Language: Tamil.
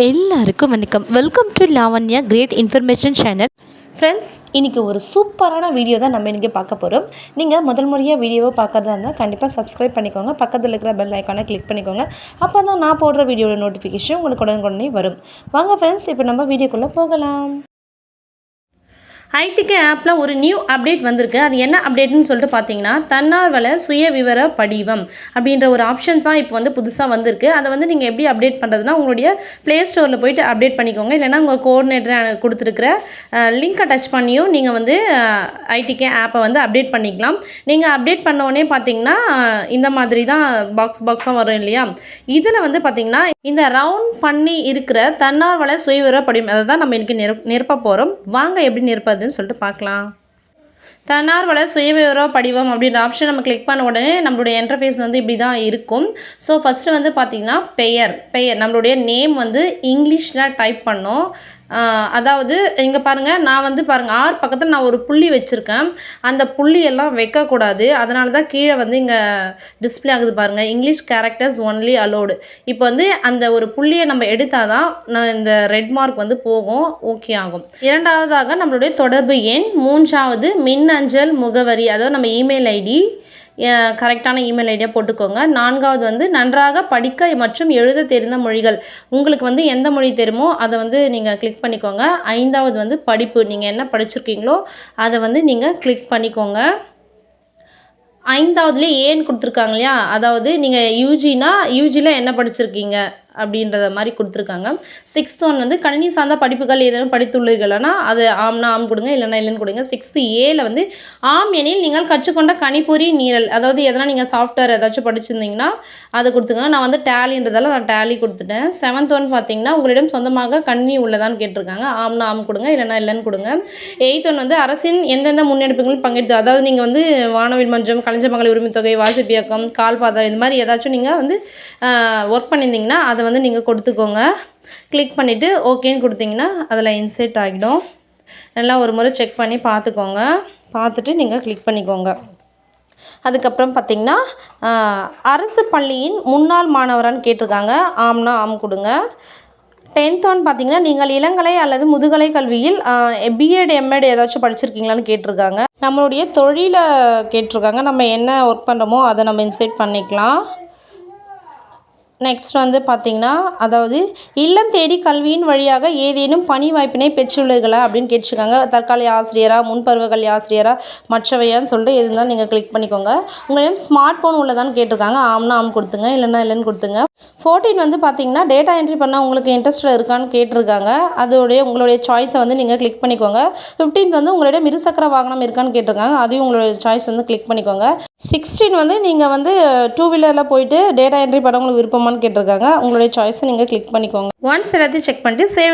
எல்லாருக்கும் வணக்கம். Welcome to Lavanya great information channel friends இன்றைக்கி ஒரு சூப்பரான வீடியோ தான் நம்ம இன்றைக்கி பார்க்க போகிறோம் நீங்கள் முதல் முறையாக வீடியோவை பார்க்கறதா இருந்தால் கண்டிப்பாக சப்ஸ்கிரைப் பண்ணிக்கோங்க. பக்கத்தில் இருக்கிற பெல் ஐக்கானை கிளிக் பண்ணிக்கோங்க. அப்போ தான் நான் போடுற வீடியோட நோட்டிஃபிகேஷன் உங்களுக்கு உடனுக்குடனே வரும். வாங்க ஃப்ரெண்ட்ஸ் இப்போ நம்ம வீடியோக்குள்ளே போகலாம். ஐடிகே ஆப்பில் ஒரு நியூ அப்டேட் வந்திருக்கு. அது என்ன அப்டேட்னு சொல்லிட்டு பார்த்தீங்கன்னா தன்னார்வல சுய விவர படிவம் அப்படின்ற ஒரு ஆப்ஷன் தான் இப்போ வந்து புதுசாக வந்திருக்கு. அதை வந்து நீங்கள் எப்படி அப்டேட் பண்ணுறதுனா உங்களுடைய ப்ளே ஸ்டோரில் போயிட்டு அப்டேட் பண்ணிக்கோங்க. இல்லைனா உங்கள் கோஆர்டினேட்டர் கொடுத்துருக்கிற லிங்க்கை டச் பண்ணியும் நீங்கள் வந்து ஐடிகே ஆப்பை வந்து அப்டேட் பண்ணிக்கலாம். நீங்கள் அப்டேட் பண்ண உடனே பார்த்தீங்கன்னா இந்த மாதிரி தான் பாக்ஸ் பாக்ஸாக வரும் இல்லையா? இதில் வந்து பார்த்தீங்கன்னா இந்த ரவுண்ட் பண்ணி இருக்கிற தன்னார்வல சுயவிவர படிவம் அதை தான் நம்ம இன்றைக்கி நிரப்ப போகிறோம் வாங்க எப்படி வருதுன்னு சொல்லிட்டு பார்க்கலாம். தன்னார்வல சுயவிவர படிவம் அப்படின்ற ஆப்ஷன் நம்ம கிளிக் பண்ண உடனே நம்மளுடைய இன்டர்ஃபேஸ் வந்து இப்படி தான் இருக்கும். ஸோ ஃபஸ்ட்டு வந்து பார்த்திங்கன்னா பெயர். பெயர். நம்மளுடைய நேம் வந்து இங்கிலீஷில் டைப் பண்ணோம். அதாவது இங்கே பாருங்கள் நான் வந்து பாருங்கள் ஆறு பக்கத்தில் நான் ஒரு புள்ளி வச்சுருக்கேன். அந்த புள்ளியெல்லாம் வைக்கக்கூடாது. அதனால தான் கீழே வந்து இங்கே டிஸ்ப்ளே ஆகுது பாருங்கள் இங்கிலீஷ் கேரக்டர்ஸ் ஒன்லி அலோடு இப்போ வந்து அந்த ஒரு புள்ளியை நம்ம எடுத்தால் தான் நான் இந்த ரெட் மார்க் வந்து போகும். ஓகே ஆகும். இரண்டாவதாக நம்மளுடைய தொடர்பு எண். மூன்றாவது மின்னஞ்சல் முகவரி. அதாவது நம்ம இமெயில் ஐடி கரெக்டான இமெயில் ஐடியாக போட்டுக்கோங்க. நான்காவது வந்து நன்றாக படிக்க மற்றும் எழுத தெரிந்த மொழிகள். உங்களுக்கு வந்து எந்த மொழி தெரியுமோ அதை வந்து நீங்கள் கிளிக் பண்ணிக்கோங்க. ஐந்தாவது வந்து படிப்பு. நீங்கள் என்ன படிச்சிருக்கீங்களோ அதை வந்து நீங்கள் கிளிக் பண்ணிக்கோங்க. ஐந்தாவதுலேயே ஏன் கொடுத்துருக்காங்க இல்லையா? அதாவது நீங்கள் யூஜினா யூஜியில் என்ன படிச்சிருக்கீங்க? அப்படின்றத மாதிரி கொடுத்துருக்காங்க. சிக்ஸ்த் ஒன் வந்து கணினி சார்ந்த படிப்புகள் ஏதேனும் படித்துள்ளீர்கள்னா அது ஆம்னா ஆம் கொடுங்க இல்லைனா இல்லைன்னு கொடுங்க. சிக்ஸ்த்து ஏல வந்து ஆம் எனில் நீங்கள் கற்றுக்கொண்ட கணிப்பொறி நீரல் அதாவது எதனா நீங்கள் சாஃப்ட்வேர் ஏதாச்சும் படிச்சிருந்தீங்கன்னா அதை கொடுத்துங்க நான் வந்து டேலின்றதால நான் டேலி கொடுத்துட்டேன். செவன்த் ஒன் பார்த்தீங்கன்னா உங்களிடம் சொந்தமாக கணினி உள்ளதான்னு கேட்டிருக்காங்க. ஆம்னா ஆம் கொடுங்க இல்லைனா இல்லைன்னு கொடுங்க. எயித் ஒன் வந்து அரசின் எந்தெந்த முன்னெடுப்புகளில் பங்கெடுத்து அதாவது நீங்கள் வந்து வானவில் மன்றம் கலைஞர் மகளிர் உரிமை தொகை வாசிப்பு இயக்கம் கால்பாதம் இந்த மாதிரி ஏதாச்சும் நீங்கள் வந்து ஒர்க் பண்ணியிருந்தீங்கன்னா அதை வந்து நீங்கள் கொடுத்துக்கோங்க. கிளிக் பண்ணிவிட்டு ஓகேன்னு கொடுத்தீங்கன்னா அதில் இன்செர்ட் ஆகிடும். நல்லா ஒரு முறை செக் பண்ணி பார்த்துக்கோங்க. பார்த்துட்டு நீங்கள் கிளிக் பண்ணிக்கோங்க. அதுக்கப்புறம் பார்த்தீங்கன்னா அரசு பள்ளியின் முன்னாள் மாணவரான்னு கேட்டிருக்காங்க. ஆம்னா ஆம் கொடுங்க. டென்த் ஒன் பார்த்தீங்கன்னா நீங்கள் இளங்கலை அல்லது முதுகலை கல்வியில் பிஎட் எம்எட் ஏதாச்சும் படிச்சிருக்கீங்களான்னு கேட்டிருக்காங்க. நம்மளுடைய தொழிலை கேட்டிருக்காங்க. நம்ம என்ன ஒர்க் பண்ணுறோமோ அதை நம்ம இன்சைட் பண்ணிக்கலாம். நெக்ஸ்ட் வந்து பார்த்திங்கன்னா அதாவது இல்லம் தேடி கல்வியின் வழியாக ஏதேனும் பணி வாய்ப்பினை பெற்றுள்ளீர்களா அப்படின்னு கேட்டிருக்காங்க. தற்காலிக ஆசிரியராக முன்பருவ கல்வி ஆசிரியராக மற்றவையான்னு சொல்லிட்டு எது இருந்தாலும் நீங்கள் கிளிக் பண்ணிக்கோங்க. உங்களிடம் ஸ்மார்ட் ஃபோன் உள்ளதான்னு கேட்டிருக்காங்க. ஆம்னா ஆம் கொடுத்துங்க. இல்லைன்னா இல்லைன்னு கொடுத்துங்க. ஃபோர்டீன் வந்து பார்த்தீங்கன்னா டேட்டா என்ட்ரி பண்ண உங்களுக்கு இன்ட்ரெஸ்ட் இருக்கான்னு கேட்டிருக்காங்க. அதோடைய உங்களுடைய சாய்ஸை வந்து நீங்கள் கிளிக் பண்ணிக்கோங்க. ஃபிஃப்டீன்த் வந்து உங்களிடம் இருசக்கர வாகனம் இருக்கான்னு கேட்டிருக்காங்க. அதையும் உங்களுடைய சாய்ஸ் வந்து கிளிக் பண்ணிக்கோங்க. சிக்ஸ்டீன் வந்து நீங்கள் வந்து டூ வீலரில் போயிட்டு டேட்டா என்ட்ரி பண்ண உங்களுக்கு விருப்பமானு கேட்டிருக்காங்க. உங்களுடைய சாய்ஸை நீங்கள் கிளிக் பண்ணிக்கோங்க. ஒன்ஸ் எல்லாத்தையும் செக் பண்ணிட்டு சேவ்